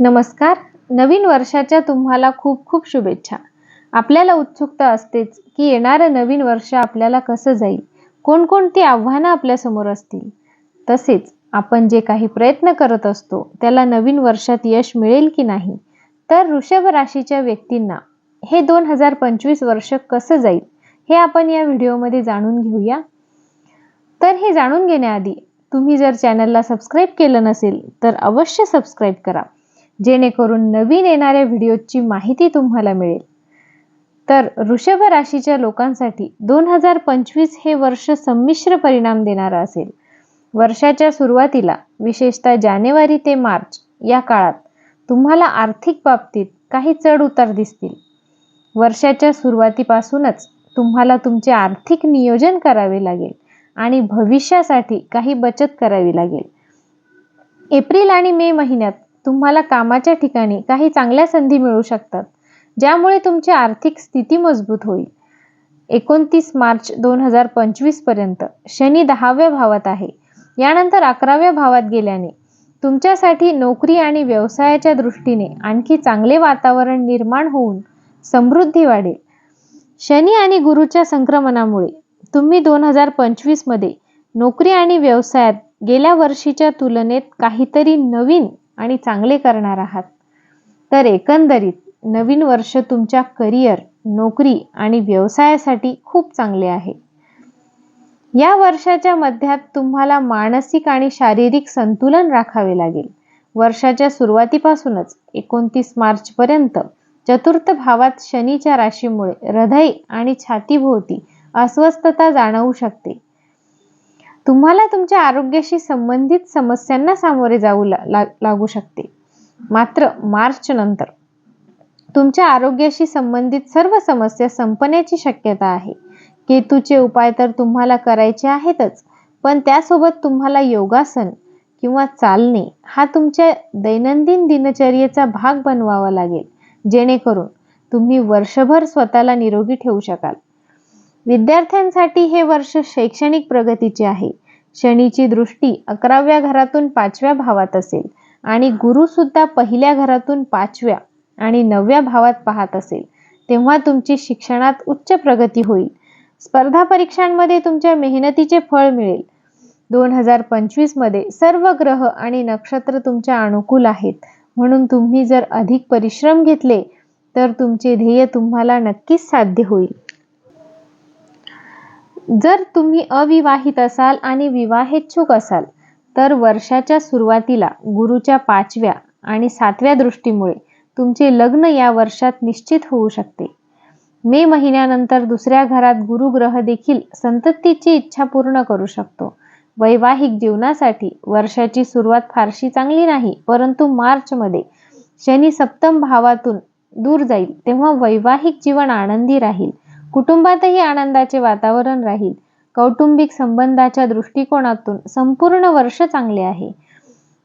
नमस्कार. नवीन वर्षाच्या तुम्हाला खूप खूप शुभेच्छा. आपल्याला उत्सुकता असतेच की येणारं नवीन वर्ष आपल्याला कसं जाईल? कोणकोणती आव्हानं आपल्यासमोर असतील? तसेच आपण जे काही प्रयत्न करत असतो त्याला नवीन वर्षात यश मिळेल की नाही? तर वृषभ राशीच्या व्यक्तींना हे दोन हजार पंचवीस वर्ष कसं जाईल हे आपण या व्हिडिओमध्ये जाणून घेऊया. तर हे जाणून घेण्याआधी तुम्ही जर चॅनलला सबस्क्राईब केलं नसेल तर अवश्य सबस्क्राईब करा. जेणेकरून नवीन येणाऱ्या व्हिडिओची माहिती तुम्हाला मिळेल. तर वृषभ राशीच्या लोकांसाठी दोन हजार पंचवीस हे वर्ष संमिश्र परिणाम देणारं असेल. वर्षाच्या सुरुवातीला विशेषतः जानेवारी ते मार्च या काळात तुम्हाला आर्थिक बाबतीत काही चढ उतार दिसतील. वर्षाच्या सुरुवातीपासूनच तुम्हाला तुमचे आर्थिक नियोजन करावे लागेल आणि भविष्यासाठी काही बचत करावी लागेल. एप्रिल आणि मे महिन्यात तुम्हाला कामाच्या ठिकाणी काही चांगल्या संधी मिळू शकतात ज्यामुळे तुमची आर्थिक स्थिती मजबूत होईल. एकोणतीस मार्च दोन हजार पंचवीसपर्यंत शनी दहाव्या भावात आहे. यानंतर अकराव्या भावात गेल्याने तुमच्यासाठी नोकरी आणि व्यवसायाच्या दृष्टीने आणखी चांगले वातावरण निर्माण होऊन समृद्धी वाढेल. शनी आणि गुरुच्या संक्रमणामुळे तुम्ही दोन हजार पंचवीसमध्ये नोकरी आणि व्यवसायात गेल्या वर्षीच्या तुलनेत काहीतरी नवीन आणि चांगले करणार आहात. तर एकंदरीत नवीन वर्ष तुमच्या करिअर नोकरी आणि व्यवसायासाठी खूप चांगले आहे. या वर्षाच्या मध्यात तुम्हाला मानसिक आणि शारीरिक संतुलन राखावे लागेल. वर्षाच्या सुरुवातीपासूनच एकोणतीस पर्यंत चतुर्थ भावात शनीच्या राशीमुळे हृदय आणि छातीभोवती अस्वस्थता जाणवू शकते. तुम्हाला तुमच्या आरोग्याशी संबंधित समस्यांना सामोरे जाऊ लागू शकते. मात्र मार्च नंतर तुमच्या आरोग्याशी संबंधित सर्व समस्या संपण्याची शक्यता आहे. केतूचे उपाय तर तुम्हाला करायचे आहेतच पण त्यासोबत तुम्हाला योगासन किंवा चालणे हा तुमच्या दैनंदिन दिनचर्येचा भाग बनवावा लागेल. जेणेकरून तुम्ही वर्षभर स्वतःला निरोगी ठेवू शकाल. विद्यार्थ्यांसाठी हे वर्ष शैक्षणिक प्रगतीचे आहे. शनीची दृष्टी अकराव्या घरातून पाचव्या भावात असेल आणि गुरु सुद्धा पहिल्या घरातून पाचव्या आणि नवव्या भावात पाहत असेल तेव्हा तुमची शिक्षणात उच्च प्रगती होईल. स्पर्धा परीक्षांमध्ये तुमच्या मेहनतीचे फळ मिळेल. दोन हजार पंचवीसमध्ये सर्व ग्रह आणि नक्षत्र तुमच्या अनुकूल आहेत. म्हणून तुम्ही जर अधिक परिश्रम घेतले तर तुमचे ध्येय तुम्हाला नक्कीच साध्य होईल. जर तुम्ही अविवाहित असाल आणि विवाहेच्छुक असाल तर वर्षाच्या सुरुवातीला गुरुच्या पाचव्या आणि सातव्या दृष्टीमुळे तुमचे लग्न या वर्षात निश्चित होऊ शकते. मे महिन्यानंतर दुसऱ्या घरात गुरुग्रह देखील संततीची इच्छा पूर्ण करू शकतो. वैवाहिक जीवनासाठी वर्षाची सुरुवात फारशी चांगली नाही परंतु मार्चमध्ये शनी सप्तम भावातून दूर जाईल तेव्हा वैवाहिक जीवन आनंदी राहील. कुटुंबातही आनंदाचे वातावरण राहील. कौटुंबिक संबंधाच्या दृष्टिकोनातून संपूर्ण वर्ष चांगले आहे.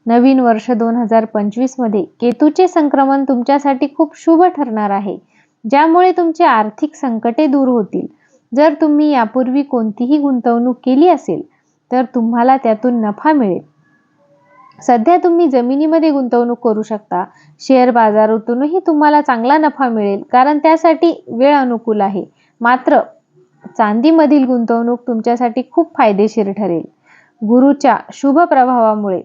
नवीन वर्ष दोन हजार पंचवीसमध्ये केतूचे संक्रमण तुमच्यासाठी खूप शुभ ठरणार आहे. ज्यामुळे तुमचे आर्थिक संकटे दूर होतील. जर तुम्ही यापूर्वी कोणतीही गुंतवणूक केली असेल तर तुम्हाला त्यातून नफा मिळेल. सध्या तुम्ही जमिनीमध्ये गुंतवणूक करू शकता. शेअर बाजारातूनही तुम्हाला चांगला नफा मिळेल कारण त्यासाठी वेळ अनुकूल आहे. मात्र चांदीमधील गुंतवणूक तुमच्यासाठी खूप फायदेशीर ठरेल. गुरुच्या शुभ प्रभावामुळे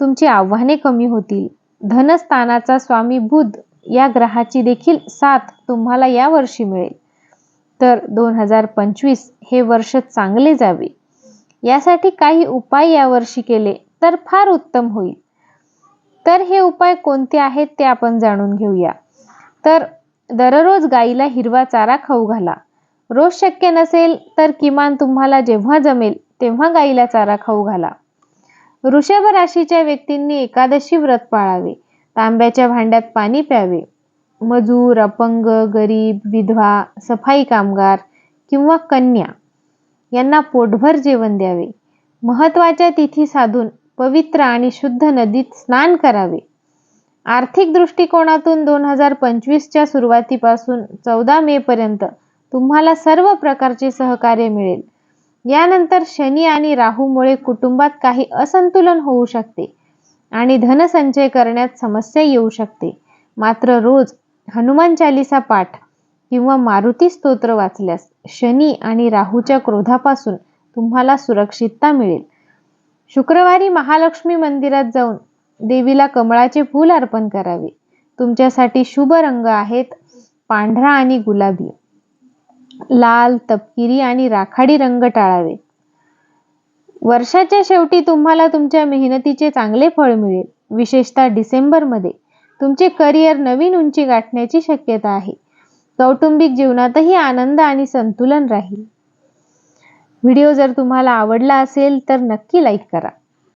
तुमची आव्हाने कमी होतील. धनस्थानाचा स्वामी बुध या ग्रहाची देखील साथ तुम्हाला या वर्षी मिळेल. तर दोन हजार पंचवीस हे वर्ष चांगले जावे. यासाठी काही उपाय यावर्षी केले तर फार उत्तम होईल. तर हे उपाय कोणते आहेत ते आपण जाणून घेऊया. तर दररोज गाईला हिरवा चारा खाऊ घाला. रोज शक्य नसेल तर किमान तुम्हाला जेव्हा जमेल तेव्हा गाईला चारा खाऊ घाला. वृषभ राशीच्या व्यक्तींनी एकादशी व्रत पाळावे. तांब्याच्या भांड्यात पाणी प्यावे. मजूर अपंग गरीब विधवा सफाई कामगार किंवा कन्या यांना पोटभर जेवण द्यावे. महत्त्वाच्या तिथी साधून पवित्र आणि शुद्ध नदीत स्नान करावे. आर्थिक दृष्टिकोनातून दोन हजार पंचवीसच्या सुरुवातीपासून चौदा मे पर्यंत तुम्हाला सर्व प्रकारचे सहकार्य मिळेल. यानंतर शनी आणि राहूमुळे कुटुंबात काही असंतुलन होऊ शकते आणि धनसंचय करण्यात समस्या येऊ शकते. मात्र रोज हनुमान चालिसा पाठ किंवा मारुती स्तोत्र वाचल्यास शनी आणि राहूच्या क्रोधापासून तुम्हाला सुरक्षितता मिळेल. शुक्रवारी महालक्ष्मी मंदिरात जाऊन देवीला कमळाचे फूल अर्पण करावे. तुमच्यासाठी शुभ रंग आहेत पांढरा आणि गुलाबी. लाल तपकिरी आणि राखाडी रंग टाळावे. वर्षाच्या शेवटी तुम्हाला तुमच्या मेहनतीचे चांगले फळ मिळेल. विशेषतः डिसेंबरमध्ये तुमचे करिअर नवीन उंची गाठण्याची शक्यता आहे. कौटुंबिक जीवनातही आनंद आणि संतुलन राहील. व्हिडिओ जर तुम्हाला आवडला असेल तर नक्की लाईक करा.